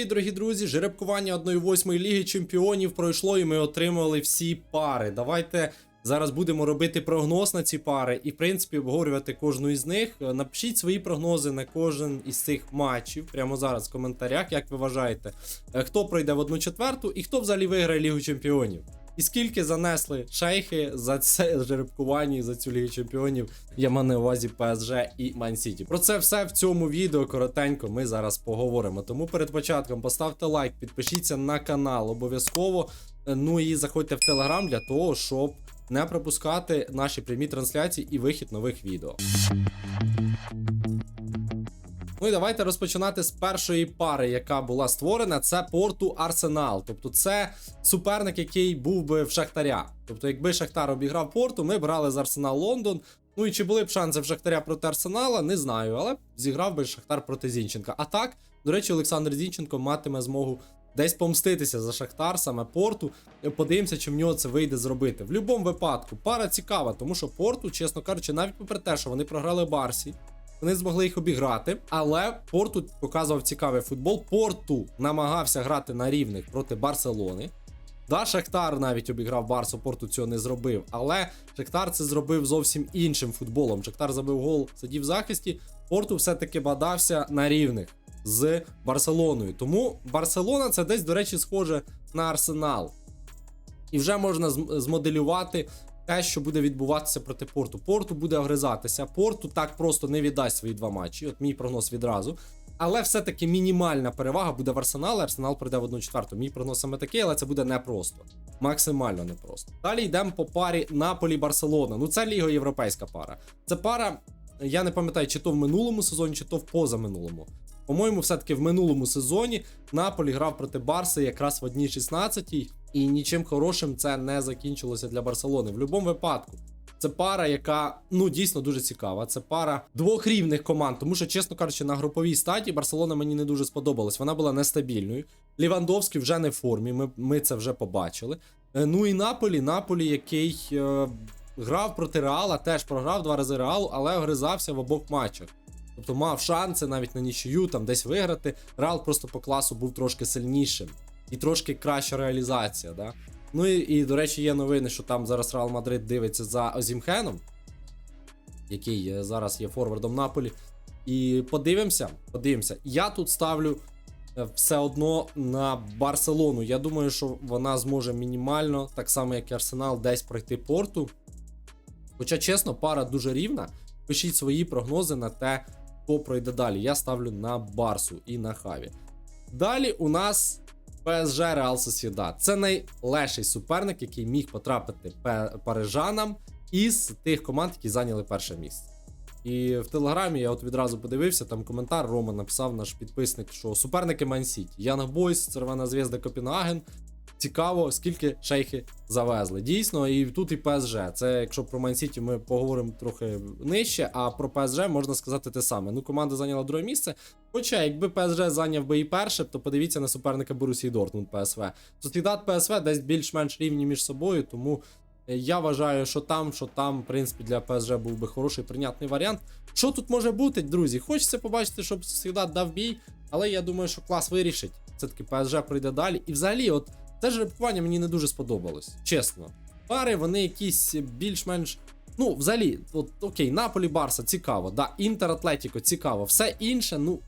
привіт, дорогі друзі! Жеребкування 1-8 Ліги Чемпіонів пройшло, і ми отримали всі пари. Давайте зараз будемо робити прогноз на ці пари і, в принципі, обговорювати кожну із них. Е, Напишіть свої прогнози на кожен із цих матчів прямо зараз в коментарях, як ви вважаєте, е, хто пройде в одну четверту і хто взагалі виграє Лігу Чемпіонів. І скільки занесли шейхи за це жеребкування і за цю Лігу Чемпіонів, я маю на увазі ПСЖ і Ман Сіті. Про це все в цьому відео коротенько ми зараз поговоримо. Тому перед початком поставте лайк, підпишіться на канал обов'язково. Ну і заходьте в Телеграм для того, щоб не пропускати наші прямі трансляції і вихід нових відео. Ну і давайте розпочинати з першої пари, яка була створена. Це порту Арсенал. Тобто, це суперник, який був би в Шахтаря. Тобто, якби Шахтар обіграв порту, ми брали з Арсенал Лондон. Ну і чи були б шанси в Шахтаря проти Арсенала, не знаю, але зіграв би Шахтар проти Зінченка. А так, до речі, Олександр Зінченко матиме змогу десь помститися за Шахтар, саме порту. Подивимося, чи в нього це вийде зробити. В будь-якому випадку пара цікава, тому що порту, чесно кажучи, навіть попри те, що вони програли Барсі. Вони змогли їх обіграти, але Порту показував цікавий футбол. Порту намагався грати на рівних проти Барселони. Да, Шахтар навіть обіграв Барсу, Порту цього не зробив. Але Шахтар це зробив зовсім іншим футболом. Шахтар забив гол, сидів в захисті. Порту все-таки бадався на рівних з Барселоною. Тому Барселона це десь, до речі, схоже на Арсенал. І вже можна змоделювати те, що буде відбуватися проти Порту. Порту буде огризатися. Порту так просто не віддасть свої два матчі. От мій прогноз відразу. Але все-таки мінімальна перевага буде в Арсеналі. Арсенал пройде в 1 четверту. Мій прогноз саме такий, але це буде непросто. Максимально непросто. Далі йдемо по парі Наполі-Барселона. Ну, це ліго європейська пара. Це пара, я не пам'ятаю, чи то в минулому сезоні, чи то в позаминулому. По-моєму, все-таки в минулому сезоні Наполі грав проти Барси якраз в одній 16 і нічим хорошим це не закінчилося для Барселони. В будь-якому випадку. Це пара, яка ну дійсно дуже цікава. Це пара двох рівних команд. Тому що, чесно кажучи, на груповій стадії Барселона мені не дуже сподобалась. Вона була нестабільною. Лівандовський вже не в формі. Ми, ми це вже побачили. Е, Ну і Наполі, Наполі, який е, грав проти Реала, теж програв два рази Реалу, але огризався в обох матчах. Тобто мав шанси навіть на нічию там десь виграти. Реал просто по класу був трошки сильнішим і трошки краща реалізація. Да? Ну і, і до речі, є новини, що там зараз Реал Мадрид дивиться за Озімхеном, який е, зараз є форвардом Наполі. І подивимося, подивимося. Я тут ставлю е, все одно на Барселону. Я думаю, що вона зможе мінімально, так само як і Арсенал, десь пройти порту. Хоча, чесно, пара дуже рівна. Пишіть свої прогнози на те, хто пройде далі. Я ставлю на Барсу і на Хаві. Далі у нас PSG Real Sociedad. Це найлегший суперник, який міг потрапити парижанам із тих команд, які зайняли перше місце. І в телеграмі я от відразу подивився, там коментар Рома написав наш підписник, що суперники Ман-Сіті. Янг Бойс, Червона Звізда Копенгаген. Цікаво, скільки шейхи завезли. Дійсно, і тут і ПСЖ. Це якщо про Ман-Сіті ми поговоримо трохи нижче, а про ПСЖ можна сказати те саме. Ну, команда зайняла друге місце. Хоча, якби ПСЖ зайняв би і перше, то подивіться на суперника Борусії Дортмунд ПСВ. Сосідат ПСВ десь більш-менш рівні між собою, тому е, я вважаю, що там, що там, в принципі, для ПСЖ був би хороший прийнятний варіант. Що тут може бути, друзі? Хочеться побачити, щоб Сосідат дав бій, але я думаю, що клас вирішить. Все-таки ПСЖ пройде далі. І взагалі, от це жеребкування мені не дуже сподобалось. Чесно. Пари, вони якісь більш-менш. Ну, взагалі, от окей, Наполі Барса цікаво, да, Інтер Атлетіко цікаво, все інше, ну,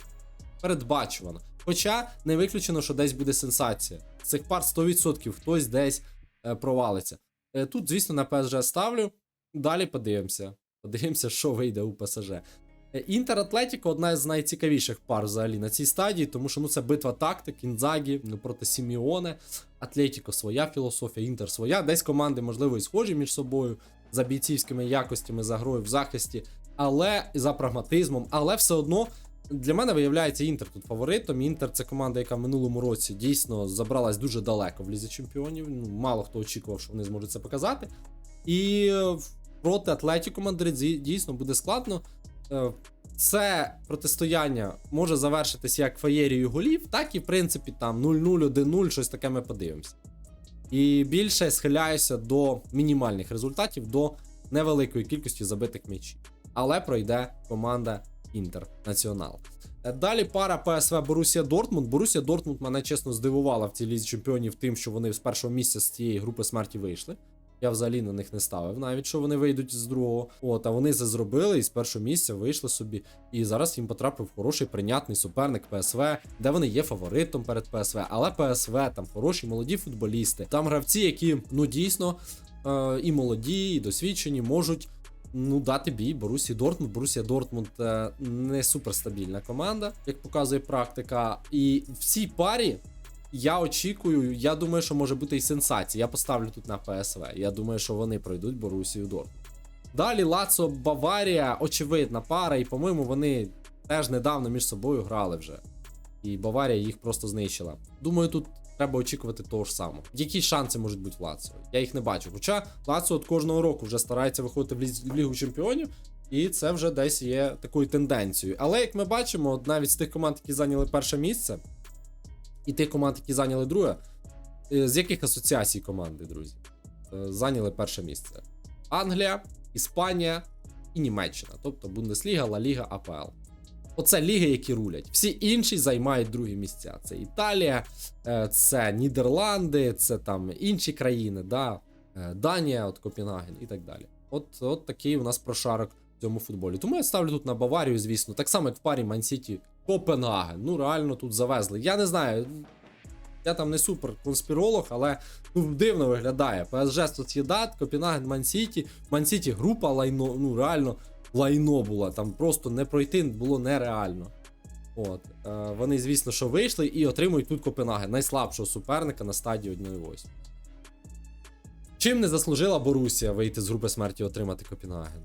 передбачувано. Хоча не виключено, що десь буде сенсація. Цих пар 100% хтось десь е, провалиться. Е, тут, звісно, на ПСЖ ставлю. Далі подивимося. Подивимося, що вийде у ПСЖ. Е, Інтер Атлетіко одна з найцікавіших пар взагалі на цій стадії, тому що ну, це битва тактик, Інзагі ну, проти Сіміоне, Атлетіко своя філософія, Інтер своя. Десь команди, можливо, і схожі між собою за бійцівськими якостями, за грою в захисті, але за прагматизмом, але все одно. Для мене виявляється Інтер тут фаворитом. Інтер це команда, яка в минулому році дійсно забралась дуже далеко в лізі чемпіонів. Ну, мало хто очікував, що вони зможуть це показати. І е, проти Атлетіко Мадрид дійсно буде складно. Е, Це протистояння може завершитись як феєрією голів, так і в принципі там 0-0, 1-0, щось таке ми подивимося. І більше схиляюся до мінімальних результатів, до невеликої кількості забитих м'ячів. Але пройде команда Інтернаціонал. Е, Далі пара ПСВ Борусія Дортмунд. Борусія Дортмунд мене чесно здивувала в цій лізі чемпіонів тим, що вони з першого місця з цієї групи смерті вийшли. Я взагалі на них не ставив, навіть що вони вийдуть з другого. От, а вони це зробили і з першого місця вийшли собі. І зараз їм потрапив хороший прийнятний суперник ПСВ, де вони є фаворитом перед ПСВ. Але ПСВ там хороші молоді футболісти. Там гравці, які ну дійсно е, і молоді, і досвідчені, можуть ну дати бій Борусі Дортмунд. Борусія Дортмунд е, не суперстабільна команда, як показує практика. І в цій парі я очікую, я думаю, що може бути і сенсація. Я поставлю тут на ПСВ. Я думаю, що вони пройдуть Борусію Дортмунд. Далі Лацо Баварія, очевидна пара, і, по-моєму, вони теж недавно між собою грали вже. І Баварія їх просто знищила. Думаю, тут треба очікувати того ж самого. Які шанси можуть бути в Лацо? Я їх не бачу. Хоча Лацо от кожного року вже старається виходити в ліз- в Лігу Чемпіонів, і це вже десь є такою тенденцією. Але як ми бачимо, от навіть з тих команд, які зайняли перше місце, і тих команд, які зайняли друге, е, з яких асоціацій команди, друзі, е, зайняли перше місце? Англія, Іспанія і Німеччина, тобто Бундесліга, Ла Ліга, АПЛ. Оце ліги, які рулять. Всі інші займають другі місця. Це Італія, е, це Нідерланди, це там інші країни, да? е, Данія, от Копенгаген і так далі. От, от такий у нас прошарок в цьому футболі. Тому я ставлю тут на Баварію, звісно. Так само, як в парі Ман-Сіті Копенгаген. Ну, реально тут завезли. Я не знаю. Я там не супер конспіролог, але ну дивно виглядає. ПСЖ Соцєдат, Копенгаген, Ман-Сіті. Ман-Сіті група лайно, ну реально лайно була. Там просто не пройти було нереально. От. Е, вони, звісно, що вийшли і отримують тут Копенгаген, найслабшого суперника на стадії 1-8. Чим не заслужила Борусія вийти з групи смерті і отримати Копенгаген?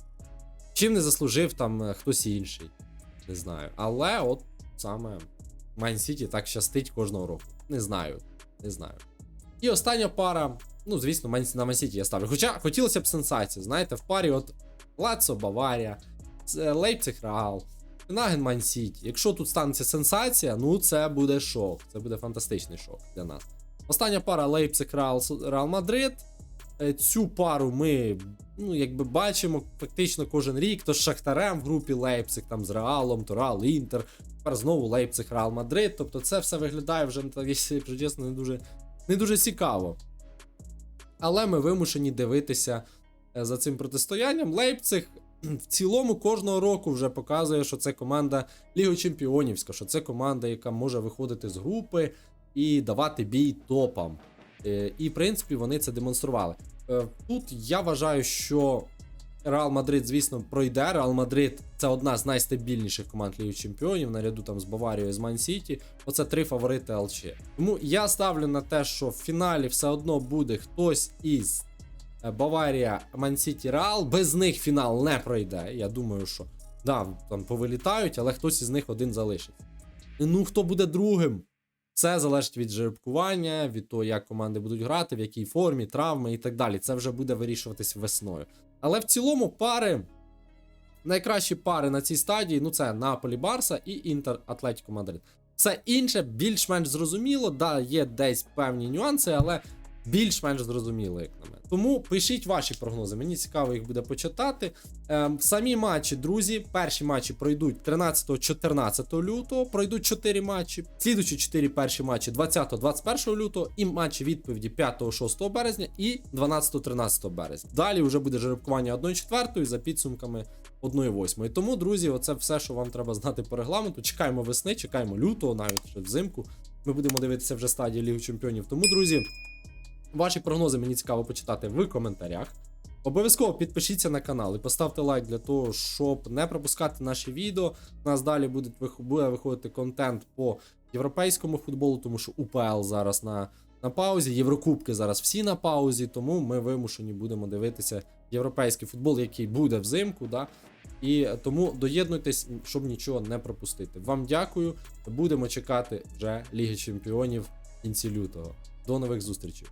Чим не заслужив там е, хтось інший? Не знаю. Але от саме Майн Сіті так щастить кожного року. Не знаю. Не знаю. І остання пара. Ну, звісно, на Мансіті я ставлю. Хоча хотілося б сенсації. Знаєте, в парі от Лацо Баварія, Лейпциг Реал, Пенаген Ман Сіті. Якщо тут станеться сенсація, ну це буде шок. Це буде фантастичний шок для нас. Остання пара Лейпциг Реал Реал Мадрид. Е, Цю пару ми ну, якби бачимо фактично кожен рік. То з Шахтарем в групі Лейпциг, там з Реалом, то Реал Інтер. Тепер знову Лейпциг Реал Мадрид. Тобто це все виглядає вже якщо чесно, не дуже, не дуже цікаво. Але ми вимушені дивитися за цим протистоянням. Лейпциг в цілому кожного року вже показує, що це команда Ліги Чемпіонівська, що це команда, яка може виходити з групи і давати бій топам. Е, І, в принципі, вони це демонстрували. Е, Тут я вважаю, що Реал Мадрид, звісно, пройде. Реал Мадрид це одна з найстабільніших команд Ліги Чемпіонів, наряду там з Баварією і з Ман Сіті. Оце три фаворити ЛЧ. Тому я ставлю на те, що в фіналі все одно буде хтось із е, Баварія, Ман Сіті, Реал. Без них фінал не пройде. Я думаю, що да, там повилітають, але хтось із них один залишиться. Ну, хто буде другим? Це залежить від жеребкування, від того, як команди будуть грати, в якій формі, травми і так далі. Це вже буде вирішуватись весною. Але в цілому пари, найкращі пари на цій стадії, ну це Наполі Барса і Інтер Атлетіко Мадрид. Все інше більш-менш зрозуміло. Да, є десь певні нюанси, але більш-менш зрозуміло, як на мене. Тому пишіть ваші прогнози. Мені цікаво їх буде почитати. Ем, самі матчі, друзі, перші матчі пройдуть 13-14 лютого. Пройдуть 4 матчі. Слідуючі 4 перші матчі 20-21 лютого, і матчі відповіді 5-6 березня і 12-13 березня. Далі вже буде жеребкування 1-4 за підсумками 1-8. Тому, друзі, оце все, що вам треба знати по регламенту. Чекаємо весни, чекаємо лютого, навіть ще взимку. Ми будемо дивитися вже стадії Ліги Чемпіонів. Тому, друзі. Ваші прогнози мені цікаво почитати в коментарях. Обов'язково підпишіться на канал і поставте лайк для того, щоб не пропускати наші відео. У нас далі буде, виходити контент по європейському футболу, тому що УПЛ зараз на, на паузі, Єврокубки зараз всі на паузі, тому ми вимушені будемо дивитися європейський футбол, який буде взимку. Да? І тому доєднуйтесь, щоб нічого не пропустити. Вам дякую. Будемо чекати вже Ліги Чемпіонів в кінці лютого. До нових зустрічей.